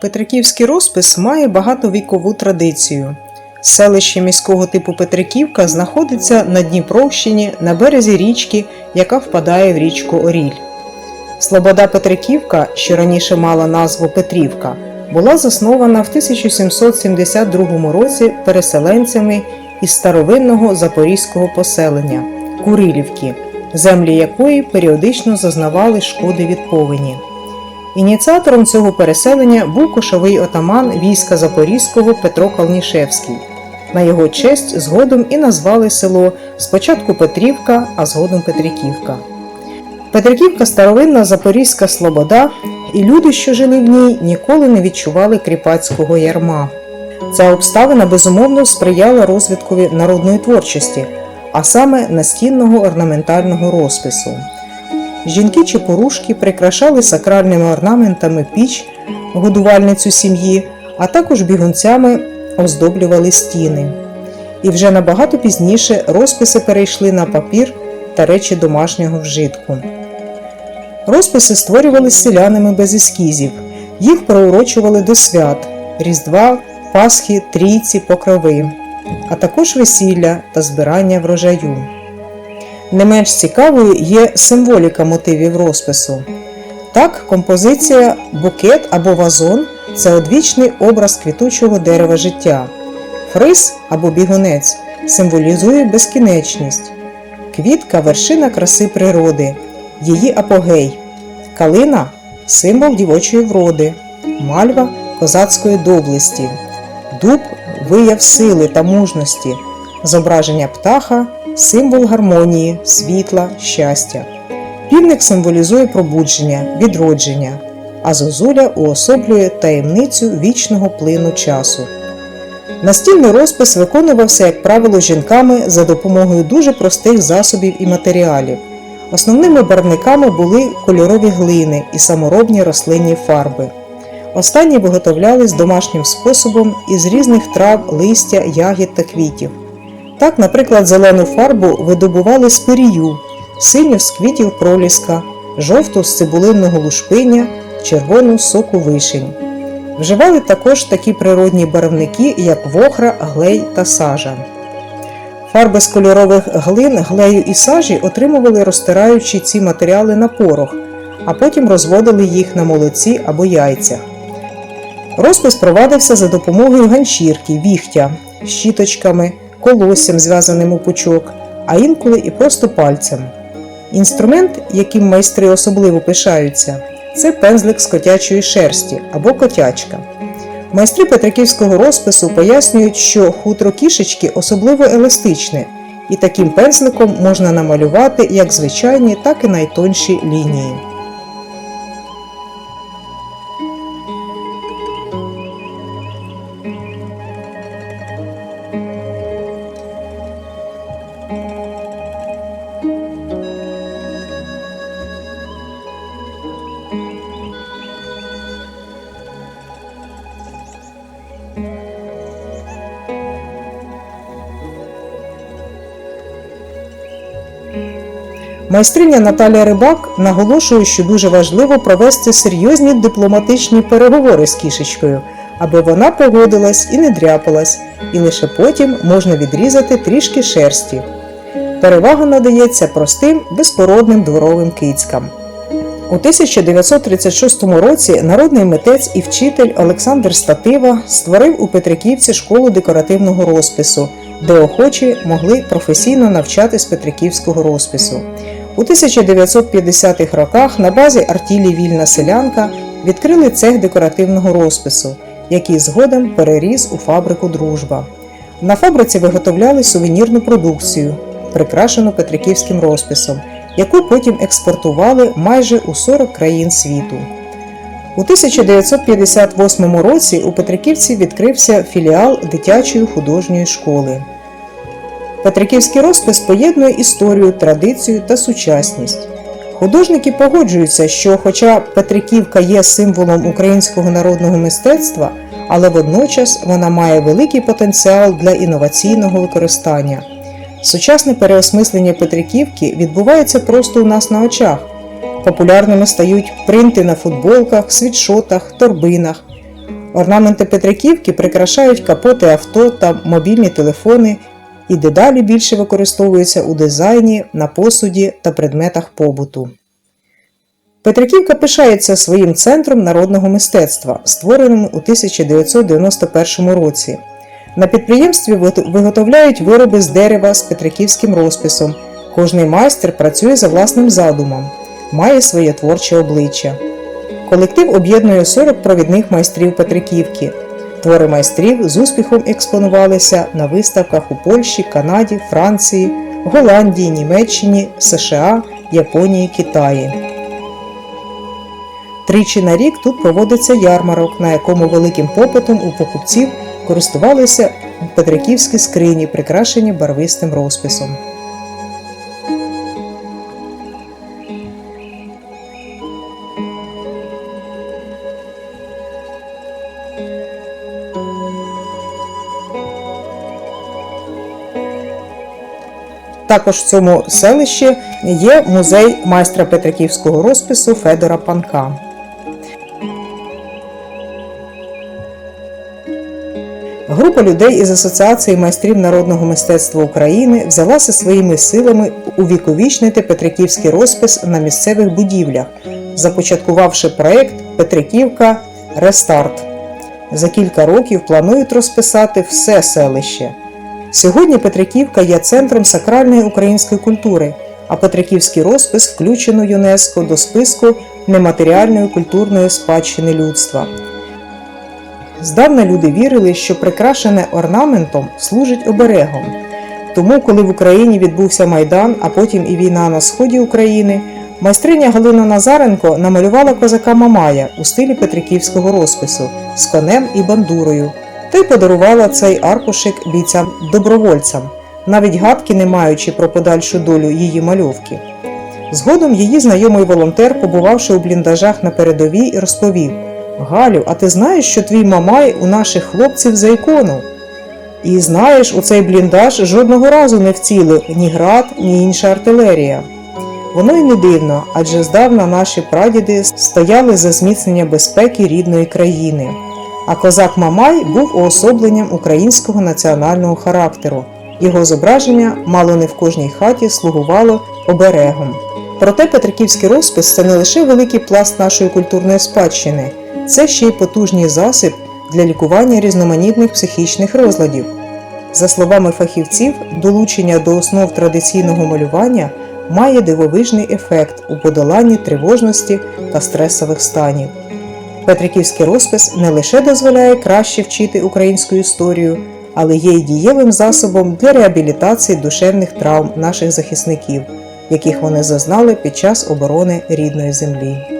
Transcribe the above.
Петриківський розпис має багатовікову традицію. Селище міського типу Петриківка знаходиться на Дніпровщині на березі річки, яка впадає в річку Оріль. Слобода Петриківка, що раніше мала назву Петрівка, була заснована в 1772 році переселенцями із старовинного запорізького поселення Курилівки, землі якої періодично зазнавали шкоди від повені. Ініціатором цього переселення був кошовий отаман війська Запорізького Петро Калнішевський. На його честь згодом і назвали село спочатку Петрівка, а згодом Петриківка. Петриківка старовинна Запорізька Слобода, і люди, що жили в ній, ніколи не відчували кріпацького ярма. Ця обставина безумовно сприяла розвиткові народної творчості, а саме настінного орнаментального розпису. Жінки чи порушки прикрашали сакральними орнаментами піч, годувальницю сім'ї, а також бігунцями оздоблювали стіни. І вже набагато пізніше розписи перейшли на папір та речі домашнього вжитку. Розписи створювали селянами без ескізів, їх проурочували до свят Різдва, Пасхи, Трійці, Покрови, а також весілля та збирання врожаю. Не менш цікавою є символіка мотивів розпису. Так, композиція букет або вазон це одвічний образ квітучого дерева життя. Фриз або бігунець символізує безкінечність. Квітка вершина краси природи, її апогей. Калина символ дівочої вроди, мальва козацької доблесті, дуб вияв сили та мужності, зображення птаха символ гармонії, світла, щастя. Півник символізує пробудження, відродження, а зозуля уособлює таємницю вічного плину часу. Настільний розпис виконувався, як правило, жінками за допомогою дуже простих засобів і матеріалів. Основними барвниками були кольорові глини і саморобні рослинні фарби. Останні виготовлялись домашнім способом із різних трав, листя, ягід та квітів. Так, наприклад, зелену фарбу видобували з пирію, синю з квітів проліска, жовту з цибулинного лушпиня, червону з соку вишень. Вживали також такі природні барвники, як вохра, глей та сажа. Фарби з кольорових глин, глею і сажі отримували розтираючи ці матеріали на порох, а потім розводили їх на молоці або яйцях. Розпис провадився за допомогою ганчірки, віхтя, щіточками, колоссям, зв'язаним у пучок, а інколи і просто пальцем. Інструмент, яким майстри особливо пишаються, це пензлик з котячої шерсті або котячка. Майстри петриківського розпису пояснюють, що хутро кішечки особливо еластичне, і таким пензликом можна намалювати як звичайні, так і найтонші лінії. Майстриня Наталя Рибак наголошує, що дуже важливо провести серйозні дипломатичні переговори з кішечкою, аби вона погодилась і не дряпалась, і лише потім можна відрізати трішки шерсті. Перевага надається простим безпородним дворовим кицькам. У 1936 році народний митець і вчитель Олександр Статива створив у Петриківці школу декоративного розпису, де охочі могли професійно навчатись петриківського розпису. У 1950-х роках на базі артілі Вільна селянка відкрили цех декоративного розпису, який згодом переріс у фабрику Дружба. На фабриці виготовляли сувенірну продукцію, прикрашену петриківським розписом, яку потім експортували майже у 40 країн світу. У 1958 році у Петриківці відкрився філіал дитячої художньої школи. Петриківський розпис поєднує історію, традицію та сучасність. Художники погоджуються, що, хоча Петриківка є символом українського народного мистецтва, але водночас вона має великий потенціал для інноваційного використання. Сучасне переосмислення Петриківки відбувається просто у нас на очах. Популярними стають принти на футболках, світшотах, торбинах. Орнаменти Петриківки прикрашають капоти авто та мобільні телефони і дедалі більше використовуються у дизайні, на посуді та предметах побуту. Петриківка пишається своїм центром народного мистецтва, створеним у 1991 році. На підприємстві виготовляють вироби з дерева з петриківським розписом. Кожний майстер працює за власним задумом, має своє творче обличчя. Колектив об'єднує 40 провідних майстрів Петриківки. Твори майстрів з успіхом експонувалися на виставках у Польщі, Канаді, Франції, Голландії, Німеччині, США, Японії, Китаї. Тричі на рік тут проводиться ярмарок, на якому великим попитом у покупців користувалися петриківські скрині, прикрашені барвистим розписом. Також в цьому селищі є музей майстра петриківського розпису Федора Панка. Група людей із Асоціації майстрів народного мистецтва України взялася своїми силами увіковічнити Петриківський розпис на місцевих будівлях, започаткувавши проект Петриківка Рестарт. За кілька років планують розписати все селище. Сьогодні Петриківка є центром сакральної української культури, а Петриківський розпис включено ЮНЕСКО до списку нематеріальної культурної спадщини людства. Здавна люди вірили, що прикрашене орнаментом служить оберегом. Тому, коли в Україні відбувся Майдан, а потім і війна на сході України, майстриня Галина Назаренко намалювала козака Мамая у стилі петриківського розпису з конем і бандурою, та й подарувала цей аркушик бійцям-добровольцям, навіть гадки не маючи про подальшу долю її мальовки. Згодом її знайомий волонтер, побувавши у бліндажах на передовій, розповів: Галю, а ти знаєш, що твій мамай у наших хлопців за ікону? І знаєш, у цей бліндаж жодного разу не вцілив ні град, ні інша артилерія. Воно й не дивно, адже здавна наші прадіди стояли за зміцнення безпеки рідної країни. А козак Мамай був уособленням українського національного характеру. Його зображення мало не в кожній хаті слугувало оберегом. Проте Петриківський розпис це не лише великий пласт нашої культурної спадщини, це ще й потужний засіб для лікування різноманітних психічних розладів. За словами фахівців, долучення до основ традиційного малювання має дивовижний ефект у подоланні тривожності та стресових станів. Петриківський розпис не лише дозволяє краще вчити українську історію, але є й дієвим засобом для реабілітації душевних травм наших захисників, яких вони зазнали під час оборони рідної землі.